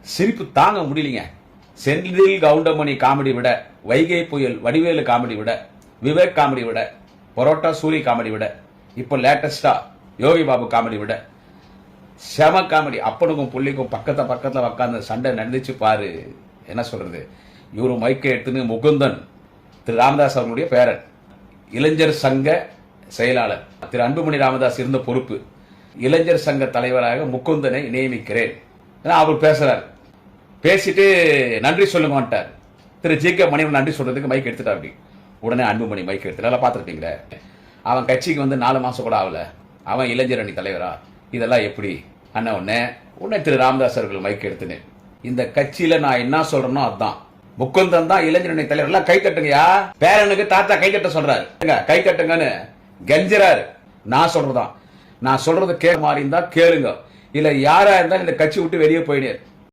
சிரிப்பு தாங்க முடியலைங்க. செந்தில் கவுண்டமணி காமெடி விட வைகை புயல் வடிவேலு காமெடி விட விவேக் காமெடி விட பரோட்டா சூரி காமெடி விட இப்போ லேட்டஸ்டா யோகி பாபு காமெடி விட செம காமெடி. அப்பனுக்கும் புள்ளிக்கும் பக்கத்துல பக்கத்துல உட்காந்து சண்டை நடந்துச்சு பாரு. என்ன சொல்றது? இவரு மைக்கை எடுத்துன்னு முகுந்தன் திரு ராமதாஸ் அவர்களுடைய பேரன் இளைஞர் சங்க செயலாளர். திரு அன்புமணி ராமதாஸ் இருந்த பொறுப்பு. இளைஞர் சங்க தலைவராக முகுந்தனை நியமிக்கிறேன். ஏன்னா அவர் பேசுறார். பேசிட்டு நன்றி சொல்லுங்கன்ட்டார் திரு ஜி கே மணிவன் நன்றி சொல்றதுக்கு மைக் எடுத்துட்டா அப்படி. உடனே அன்புமணி மைக் எடுத்துட்டா எல்லாம் பார்த்துருப்பீங்களே? அவன் கட்சிக்கு வந்து நாலு மாசம் கூட ஆகல. அவன் இளைஞர் அணி தலைவரா? இதெல்லாம் எப்படி? அண்ணா உடனே உடனே திரு ராமதாஸ் அவர்கள் மைக் எடுத்துன்னு. இந்த கட்சியில நான் என்ன சொல்கிறேனோ அதுதான் முக்குந்தன் தான் இளைஞர் அணி தலைவர். எல்லாம் கை தட்டுங்கயா பேரனுக்கு தாத்தா கை தட்ட சொல்றாரு. கை தட்டுங்கன்னு கெஞ்சிறாரு. நான் சொல்றதான். நான் சொல்றது கேட்க மாதிரி இருந்தா கேளுங்க. இல்ல யாரா இருந்தாலும் இந்த கட்சி விட்டு வெளியே போயிடு